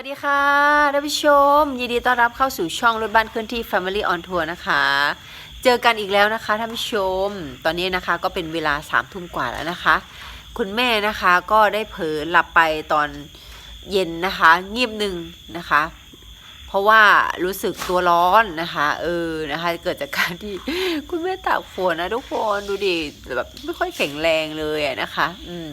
สวัสดีค่ะท่านผู้ชม ยินดีต้อนรับเข้าสู่ช่องรถบ้านเคลื่อนที่ Family on Tour นะคะ เจอกันอีกแล้วนะคะท่านผู้ชม ตอนนี้นะคะก็เป็นเวลาสามทุ่มกว่าแล้วนะคะ คุณแม่นะคะก็ได้เผลอหลับไปตอนเย็นนะคะงีบหนึ่งนะคะ เพราะว่ารู้สึกตัวร้อนนะคะ เออนะคะ เกิดจากการที่คุณแม่ตากฝนนะทุกคนดูดิแบบไม่ค่อยแข็งแรงเลยนะคะ อืม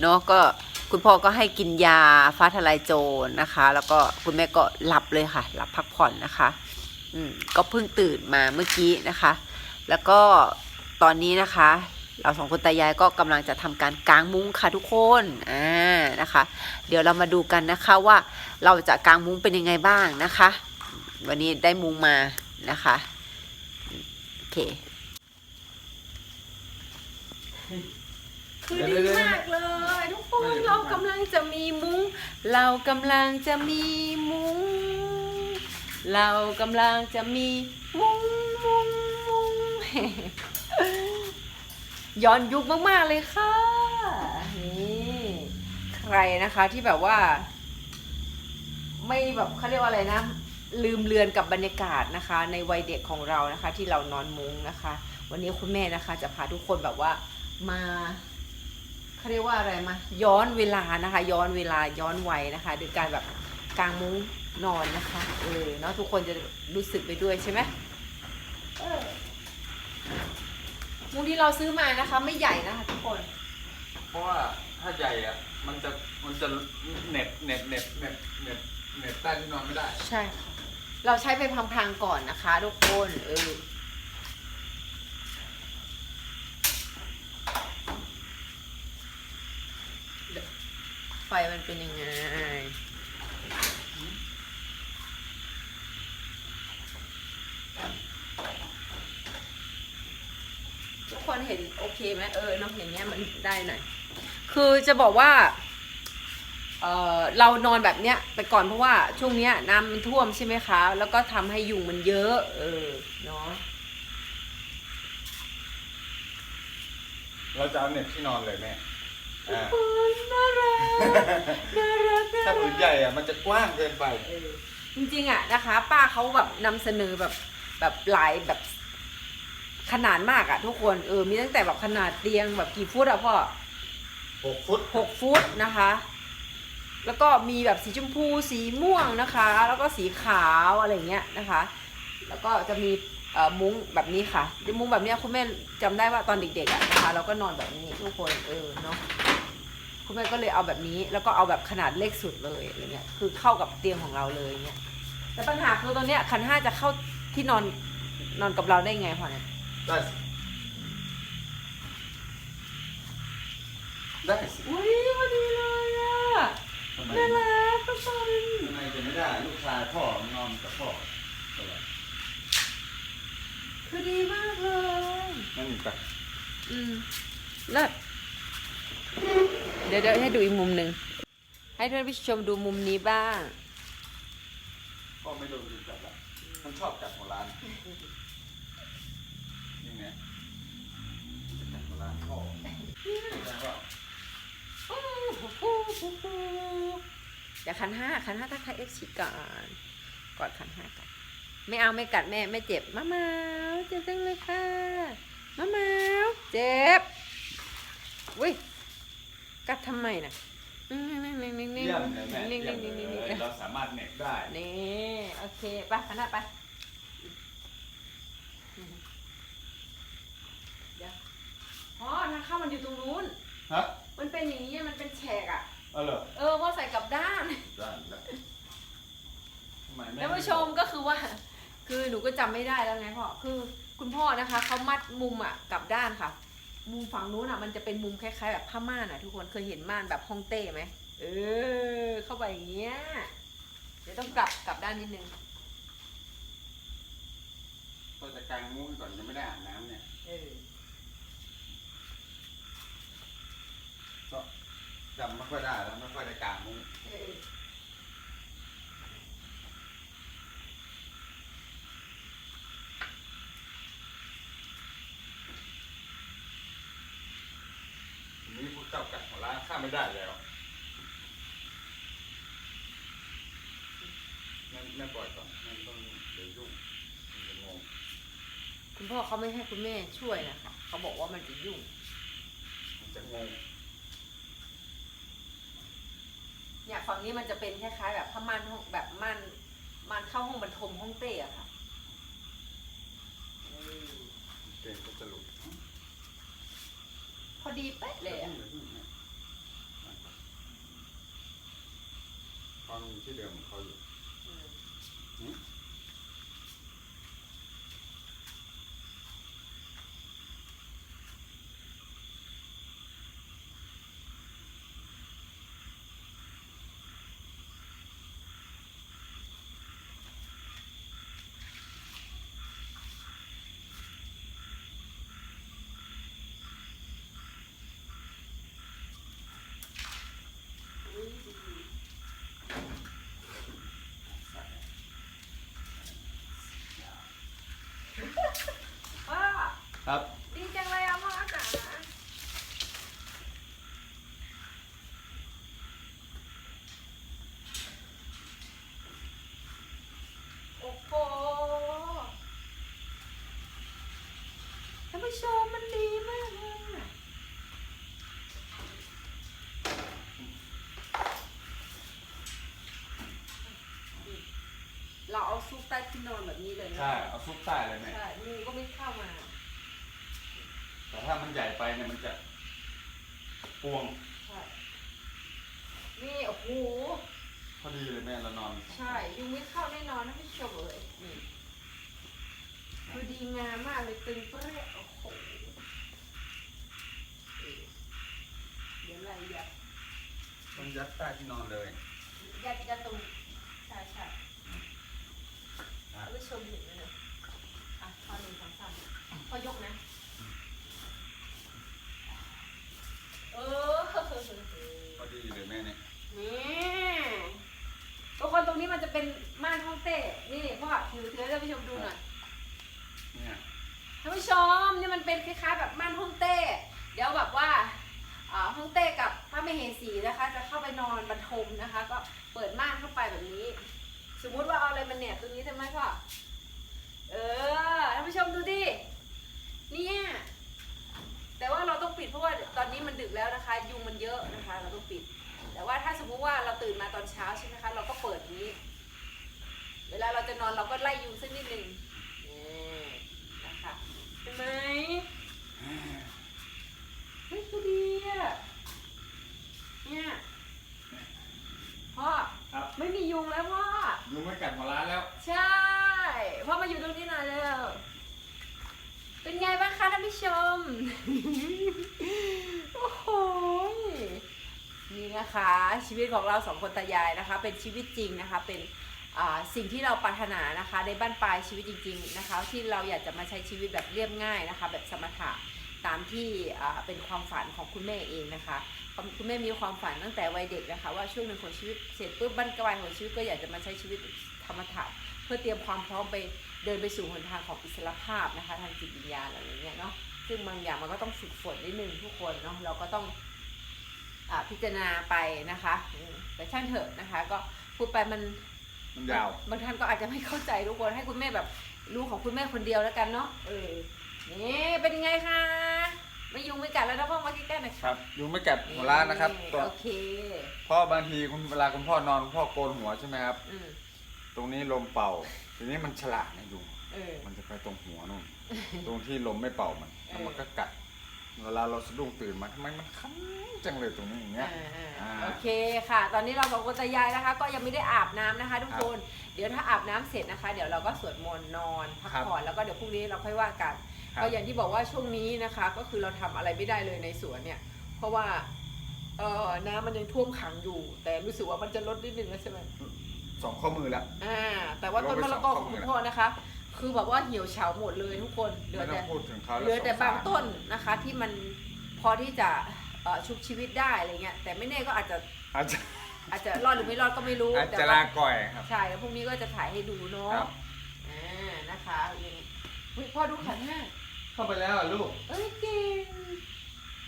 เนาะก็ คุณพ่อก็ให้กินยาฟ้าทลายโจรนะคะ แล้วก็คุณแม่ก็หลับเลยค่ะ หลับพักผ่อนนะคะ อืมก็เพิ่งตื่นมาเมื่อกี้นะคะ แล้วก็ตอนนี้นะคะ เราสองคนตายายก็กำลังจะทำการกางมุ้งค่ะทุกคนอ่านะคะ เดี๋ยวเรามาดูกันนะคะว่าเราจะกางมุ้งเป็นยังไงบ้างนะคะ วันนี้ได้มุ้งมานะคะโอเค คือดีมากเลย ทุกคนเรากำลังจะมีมุ้ง เรากำลังจะมีมุ้ง เรากำลังจะมีมุ้งมุ้งมุ้งย้อนยุคมากๆเลยค่ะ นี่ใครนะคะที่แบบว่า ไม่แบบเขาเรียกว่าอะไรนะ ลืมเลือนกับบรรยากาศนะคะ ในวัยเด็กของเรานะคะ ที่เรานอนมุ้งนะคะ วันนี้คุณแม่นะคะ จะพาทุกคนแบบว่ามา เขาเรียกว่าอะไรมาย้อนเวลานะคะ ย้อนเวลาย้อนวัยนะคะโดยการแบบกางมุ้งนอนนะคะเออเนาะทุกคนจะรู้สึกไปด้วยใช่ไหมเออมุ้งที่เราซื้อมานะคะ ไม่ใหญ่นะคะทุกคน เพราะว่าถ้าใหญ่อะมันจะมันจะเหน็บเหน็บเหน็บเหน็บเหน็บเหน็บใต้ที่นอนไม่ได้ ใช่ค่ะเราใช้ไปพังๆก่อนนะคะ ทุกคนเออ ไฟมัน เป็นยังไง ทุกคนเห็นโอเคไหมเออเนาะอย่างเงี้ยมันได้หน่อยคือจะบอกว่าเออเรานอนแบบเนี้ยแต่ก่อนเพราะว่าช่วงเนี้ยน้ำมันท่วมใช่ไหมคะ แล้วก็ทำให้ยุงมันเยอะ เออเนาะเราจะเอาเน็บที่นอนเลยแม่ น่ารักน่ารักน่าถ้ารัผืนใหญ่อะมันจะกว้างเกินไป เออจริงๆอะนะคะ ป้าเขาแบบนำเสนอแบบแบบหลายแบบขนาดมากอะ ทุกคนเออมีตั้งแต่แบบขนาดเตียงแบบกี่ฟุตอะพ่อ หกฟุต หกฟุตนะคะ แล้วก็มีแบบสีชมพูสีม่วงนะคะ แล้วก็สีขาวอะไรเงี้ยนะคะ แล้วก็จะมีเอ่อมุ้งแบบนี้ค่ะมุ้งแบบเนี้ยคุณแม่จำได้ว่าตอนเด็กๆอะนะคะ เราก็นอนแบบนี้ทุกคนเออเนาะ คุณแม่ก็เลยเอาแบบนี้แล้วก็เอาแบบขนาดเล็กสุดเลยอะไรเงี้ยคือเข้ากับเตียงของเราเลยเงี้ยแต่ปัญหาคือตอนเนี้ยคันห้าจะเข้าที่นอนนอนกับเราได้ไงพ่อเนี่ยได้สิได้สิอุ้ยพอดีเลยอะทำไมน่ารักทุกคนทำไมจะไม่ได้ลูกชายพ่อนอนกับพ่อตลอดคือดีมากเลย นั่นไปอืมเลิศ เดี๋ยวเดี๋ยวให้ดูอีกมุมหนึ่ง ให้ท่านผู้ชมดูมุมนี้บ้างพ่อไม่โดนดูจับละมันชอบจับหัวร้านนี่ไงจับหัวร้านพ่อแต่ว่าเดี๋ยวคันห้าคันห้าทักทายเอฟซีก่อนกอดคันห้าก่อนไม่เอาไม่กัดแม่ไม่เจ็บมะมาวเจ็บจังเลยค่ะมะมาวเจ็บอุ้ย กัดทำไมน่ะนิ่งนิ่งนิ่งนิ่งนิ่งเยี่ยมเลยแม่นิ่งเยี่ยนิ่มงเลนิ่งนิ่งยนิ่งเราสามารถเหน็บได้นี่โอเคไปคันห้าไปเดี๋ยวอ๋อทางเข้ามันอยู่ตรงนู้น ฮะมันเป็นอย่างนี้มันเป็นแฉกอะ เออเหรอเออพ่อใส่กลับด้าน ได้แล้วทำไมแม่ท่านผู้ชมก็คือว่า คือหนูก็จำไม่ได้แล้วไงพ่อคือคุณพ่อนะคะเขามัดมุมอะกลับด้านค่ะ มุมฝั่งนู้นอะมันจะเป็นมุมคล้ายๆแบบผ้าม่านอะทุกคนเคยเห็นม่านแบบฮ่องเต้ไหมเออ เข้าไปอย่างเงี้ยเดี๋ยวต้องกลับกลับด้านนิดนึงเราจะกางมุ้งก่อนยังไม่ได้อาบน้ำเนี่ยเออก็จำไม่ค่อยได้แล้วไม่ค่อยได้กางมุ้ง เออ ทีนี้พวกเจ้ากัดหัวร้านข้าม ไม่ได้แล้วแม่ปล่อยก่อนแม่ต้องเดี๋ยวยุ่งมันจะงงคุณพ่อเขาไม่ให้คุณแม่ช่วยนะคะเขาบอกว่ามันจะยุ่ง มันจะงงเนี่ยฝั่งนี้มันจะเป็นคล้ายๆแบบผ้าม่านห้องแบบม่านม่านเข้าห้องบรรทมห้องเต้อะค่ะอืมเก่งก็จะหลุดพอดีเป๊ะเลยอะความอยู่ที่เดิมของ เขาอยู่อืม อืม อุ๊ยดีพ่อ ครับดีจังเลยอะพ่อจ๋าโอ้โหท่านผู้ชมมันดีมากเลยอะเราเอาซุปใต้ที่นอนแบบนี้เลยนะใช่เอาซุปใต้เลยแม่ ใช่งูก็ไม่เข้ามาแต่ ถ้ามันใหญ่ไปเนี่ยมันจะปวงใช่ นี่โอ้โห พอดีเลยแม่เรานอนใช่ ยุงไม่เข้าแน่นอนนะพี่ชมเลยนี่คือดีงามมากเลยตึงเปรี้ยโอ้โหเดี๋ยวอะไรยัดมันยัดใต้ที่นอนเลยยัดยัดตรงใช่ใช่อะท่านผู้ชมเห็นไหมเนี่ยอะพอหนึ่งสองสามพอยกนะ เออ พอดีเลยแม่เนี่ยนี่ทุกคนตรงนี้มันจะเป็นม่านห้องเต้ นี่พ่อถือถือให้ท่านผู้ชมดูหน่อยเนี่ยท่านผู้ชมนี่มันเป็นคล้ายๆแบบม่านห้องเต้ เดี๋ยวแบบว่าอ่าห้องเต้กับพระมเหสีนะคะ จะเข้าไปนอนบรรทมนะคะ ก็เปิดม่านเข้าไปแบบนี้ สมมุติว่าเอาอะไรมาแหนบตรงนี้ใช่ไหมพ่อเออท่านผู้ชมดูดิเนี่ยแต่ว่าเราต้องปิดเพราะว่าตอนนี้มันดึกแล้วนะคะ ยุงมันเยอะนะคะ เราต้องปิด แต่ว่าถ้าสมมุติว่าเราตื่นมาตอนเช้าใช่ไหมคะเราก็เปิดอย่างนี้ เวลาเราจะนอนเราก็ไล่ยุงสักนิดหนึ่งนี่นะคะเห็นไหมเฮ้ยคือดีอะเนี่ยพ่อครับไม่มียุงแล้วพ่อยุงไม่กัดหัวร้านแล้ว ใช่พ่อมาอยู่ตรงนี้หน่อยแล้ว เป็นไงบ้างคะท่านผู้ชม โอ้โห นี่นะคะ ชีวิตของเราสองคนตายายนะคะ เป็นชีวิตจริงนะคะ เป็นสิ่งที่เราปรารถนานะคะ ในบ้านปลายชีวิตจริง ๆนะคะ ที่เราอยากจะมาใช้ชีวิตแบบเรียบง่ายนะคะ แบบสมถะตามที่เป็นความฝันของคุณแม่เองนะคะ คุณแม่มีความฝันตั้งแต่วัยเด็กนะคะ ว่าช่วงหนึ่งของชีวิตเสร็จปุ๊บบ้านปลายของชีวิตก็อยากจะมาใช้ชีวิตธรรมถะเพื่อเตรียมความพร้อมไปเดินไปสู่หนทางของอิสรภาพนะคะ ทางจิตวิญญาณอะไรอย่างเงี้ยเนาะซึ่งบางอย่างมันก็ต้องฝึกฝนนิดนึงทุกคนเนาะเราก็ต้อง พิจารณาไปนะคะอืมแต่ช่างเถอะนะคะ ก็พูดไปมันมันยาวบางท่านก็อาจจะไม่เข้าใจทุกคนให้คุณแม่แบบรู้ของคุณแม่คนเดียวแล้วกันเนาะเออนี่เป็นไงคะไม่ยุงไม่กัดแล้วนะพ่อมาใกล้ๆหน่อยครับยุงไม่กัดหัวร้านนะครับตัวโอเคเพราะบางทีคุณเวลาคุณพ่อนอนคุณพ่อโกนหัวใช่ไหมครับอืมตรงนี้ลมเป่าทีนี้มันฉลาดนะยุงเออมันจะไปตรงหัวนู่นตรงที่ลมไม่เป่ามันแล้วมันก็กัด เวลาเราสะดุ้งตื่นมาทำไมมันคันจังเลยตรงนี้อย่างเงี้ยอ่าอ่า โอเคค่ะ ตอนนี้เราสองคนตายายนะคะ ก็ยังไม่ได้อาบน้ำนะคะ ทุกคน เดี๋ยวถ้าอาบน้ำเสร็จนะคะ เดี๋ยวเราก็สวดมนต์นอนพักครับผ่อนแล้วก็เดี๋ยวพรุ่งนี้เราค่อยว่ากัน ครับ ก็อย่างที่บอกว่าช่วงนี้นะคะ ก็คือเราทำอะไรไม่ได้เลยในสวนเนี่ย เพราะว่าเออน้ำมันยังท่วมขังอยู่ แต่รู้สึกว่ามันจะลดนิดนึงแล้วใช่ไหมสองข้อมือแล้ว อ่า แต่ว่าต้นมะละกอของคุณพ่อนะคะ คือแบบว่าเหี่ยวเฉาหมดเลยทุกคนเหลืไม่อต้อแต่งพูดถึงเขาเหลือแต่สสรบางต้นนะคะ ที่มันพอที่จะเอ่อชุบชีวิตได้อะไรเงี้ยแต่ไม่แน่ก็อาจจะอาจจะอาจจะรอดหรือไม่รอดก็ไม่รู้อาจแต่จะว่าลาก่อยครับ ใช่แล้วพรุ่งนี้ก็จะถ่ายให้ดูเนาะครับ อ่านะคะยังเฮ้ยพ่อดูขันห้า เข้าไปแล้วอะลูก เอ้ยเก่ง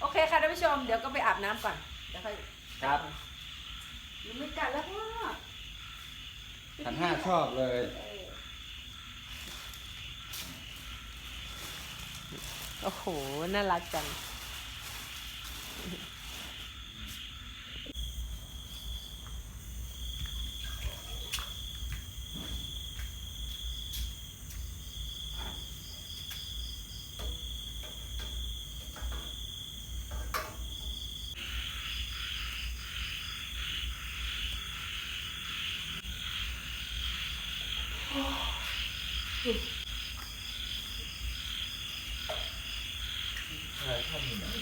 โอเคค่ะท่านผู้ชม เดี๋ยวก็ไปอาบน้ำก่อนเดี๋ยวค่อยครับ ยังไม่กัดแล้วพ่อขันห้าชอบเลย โอ้โห น่ารักจัง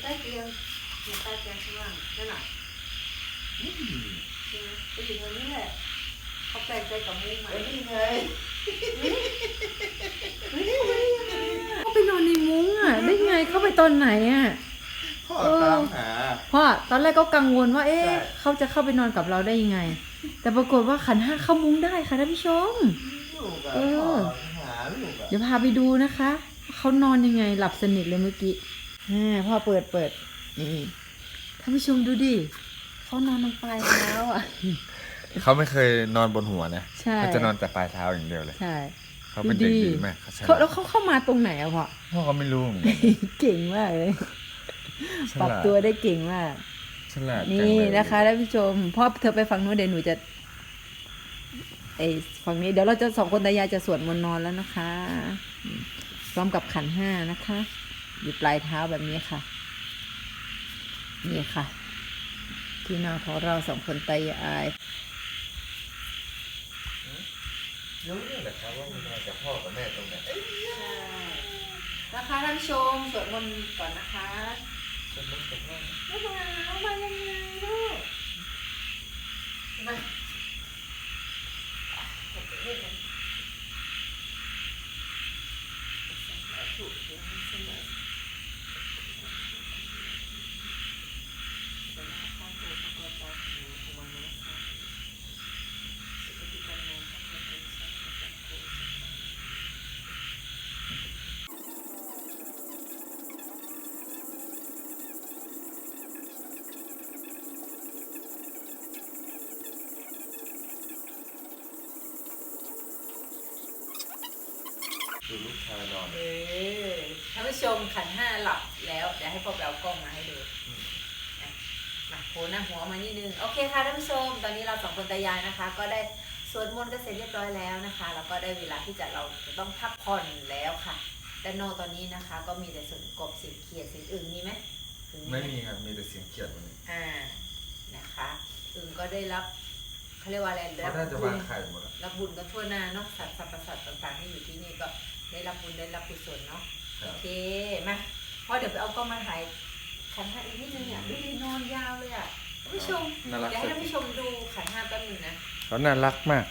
ใต้เตียงอยู่ใต้เตียงข้างล่างนั่นน่ะใช่ไหมไปอยู่ตรงนี้แหละ เขาแปล งใจกับมุ้งไหมนี่ไงเขาไปนอนในมุ้งอะ ได้ไงเข้าไปตอนไหนอะ พ่อเออตามหาเพราะตอนแรกก็กังวลว่า เอ๊ะใช่เขาจะเข้าไปนอนกับเราได้ยังไง แต่ปรากฏว่าขันห้าเข้ามุ้งได้ค่ะท่านผู้ชม ลูกอะเออพ่อหาลูกอะเดี๋ยวพาไปดูนะคะเขานอนยังไงหลับสนิทเลยเมื่อกี้อ่าพ่อเปิดเปิดนี่ท่านผู้ชมดูดิเขานอนตรงปลายเท้าอะ เขาไม่เคยนอนบนหัวนะใช่ เขาจะนอนแต่ปลายเท้าอย่างเดียวเลย ใช่ เขาเป็นเด็กดูดิดีมากเขาฉเขาลาแล้วดเขาเข้ามาตรงไหนอะพ่อ พ่อก็ไม่รู้เหมือนกัน เก่งมากเลยฉปรับลาดตัวได้เก่งมาก ฉลาดจังนี่เลยนะคะท่านผู้ชมพ่อเธอไปฝั่งนู้นเดี๋ยวหนูจะไอ้ฝั่งนี้เดี๋ยวเราจะสองคนตายายจะสวดมนต์นอนแล้วนะคะอืมพร้อมกับขันห้านะคะ อยู่ปลายเท้าแบบนี้ค่ะ นี่ค่ะ ที่นอนของเราสองคนตายาย รู้เนี่ยแหละครับว่ามันมาจากพ่อกับแม่ตรงไหนนะคะท่านผู้ชมสวดมนต์ก่อนนะคะจะมันกับพ่อ ไม่มามายังไงลูกมา นอน เออท่านผู้ชมขันห้าหลับแล้วเดี๋ยวให้พ่อแปลกล้องมาให้ดูอะมาโผล่หน้าหัวมานิดนึง โอเคค่ะท่านผู้ชม ตอนนี้เราสองคนตายายนะคะ ก็ได้สวดมนต์กันเสร็จเรียบร้อยแล้วนะคะ แล้วก็ได้เวลาที่จะเราจะต้องพักผ่อนแล้วค่ะแต่นอกตอนนี้นะคะ ก็มีแต่เสียงกบเสียงเขียดเสียงอึ่งมีไหมอึ่งไม่มีครับมีแต่เสียงเขียดวันนี้อ่า นะคะอึ่งก็ได้รับเขาเรียกว่าอะไรเขาน่าจะบุวางญไข่หมดอะรับบุญกันทั่วหน้าเนาะสัตว์สรรพสัตว์ต่างๆที่อยู่ที่นี่ก็ได้ รับบุญได้รับกุศลเนาะครัโอบ เคมาพอเดี๋ยวไปเอากล้องมาถ่ายขันห้าอีกนิดนึงอะดูดินอนยาวเลยอะท่านผู้ชมน่ารักเดี๋ยวให้ท่านผู้ชมดูขันห้าแป๊บนึงนะเขาน่ารักมาก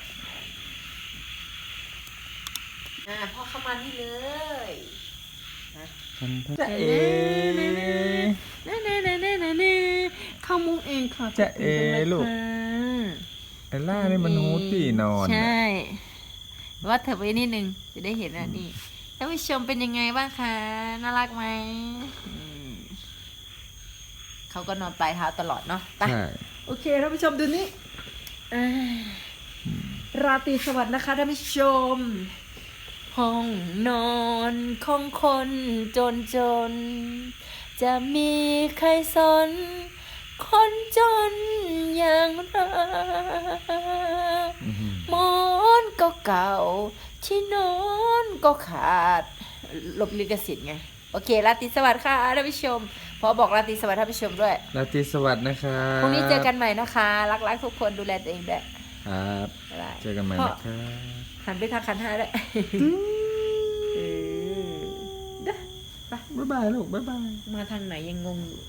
อ่าพ่อเข้ามานี่เลยจะเอเน่เน่เน่เน่เน่เน่เข้ามุ้งเองค่ะจะเอลูกเอลล่านี่มันฮูดดี้นอน ใช่ ว่าเถอะไปนิดนึงจะได้เห็นอะนี่ท่านผู้ชมเป็นยังไงบ้างคะน่ารักไหมอืมเขาก็นอนปลายเท้าตลอดเนาะไปใช่โอเคท่านผู้ชมดูนี่อ่าราตรีสวัสดิ์นะคะท่านผู้ชม ห้องนอนของคนจนจน จะมีใครสน คนจนอย่างเราอื้อหือหมอน ก็เก่า ที่นอนก็ขาดหลบลิขสิทธิ์ไง โอเคราตรีสวัสดิ์ค่ะท่านผู้ชม พอบอกราตรีสวัสดิ์ท่านผู้ชมด้วยราตรีสวัสดิ์นะครับพรุ่งนี้เจอกันใหม่นะคะ รักๆทุกคนดูแลตัวเองด้วยครับบ๊ายบายเจอกันใหม่พ่อนะครับหันไปทางคันห้าด้วยเออเด้อบ๊ายบายลูกบ๊ายบาย มาทางไหนยังงงอยู่